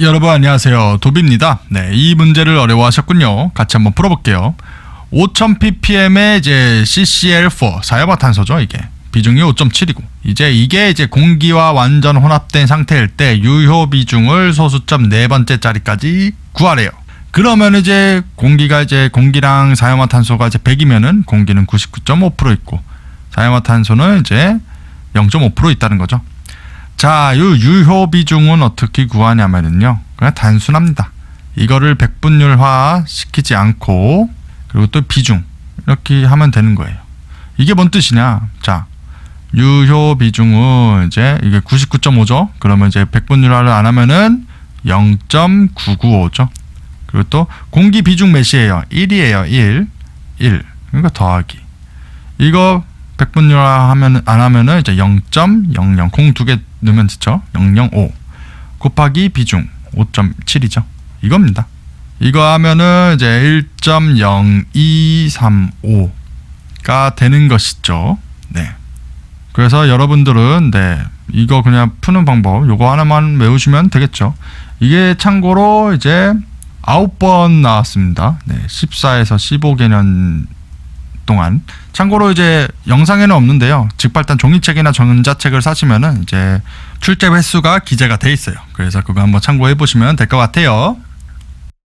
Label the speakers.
Speaker 1: 여러분 안녕하세요. 도비입니다. 네, 이 문제를 어려워하셨군요. 같이 한번 풀어볼게요. 5000ppm의 이제 CCl4 사이버탄소죠, 이게. 비중이 5.7이고 이제 이게 이제 공기와 완전 혼합된 상태일 때 유효 비중을 소수점 네 번째 자리까지 구하래요. 그러면 이제 공기가 이제 공기랑 사이버탄소가 이제 100이면은 공기는 99.5% 있고 사이버탄소는 이제 0.5% 있다는 거죠. 자, 이 유효 비중은 어떻게 구하냐면은요. 그냥 단순합니다. 이거를 백분율화 시키지 않고 그리고 또 비중 이렇게 하면 되는 거예요. 이게 뭔 뜻이냐? 자, 유효 비중은 이제 이게 99.5죠. 그러면 이제 백분율화를 안 하면은 0.995죠. 그리고 또 공기 비중 몇이에요? 1이에요. 1. 1. 그러니까 더하기. 이거 백분율화 하면 안 하면은 이제 0.00 공 두 개 넣으면 되죠. 005 곱하기 비중 5.7이죠. 이겁니다. 이거 하면은 이제 1.0235가 되는 것이죠. 네. 그래서 여러분들은 네 이거 그냥 푸는 방법 요거 하나만 외우시면 되겠죠. 이게 참고로 이제 9번 나왔습니다. 네, 14에서 15개년 동안 참고로 이제 영상에는 없는데요. 직발단 종이책이나 전자책을 사시면은 이제 출제 횟수가 기재가 돼 있어요. 그래서 그거 한번 참고해 보시면 될 것 같아요.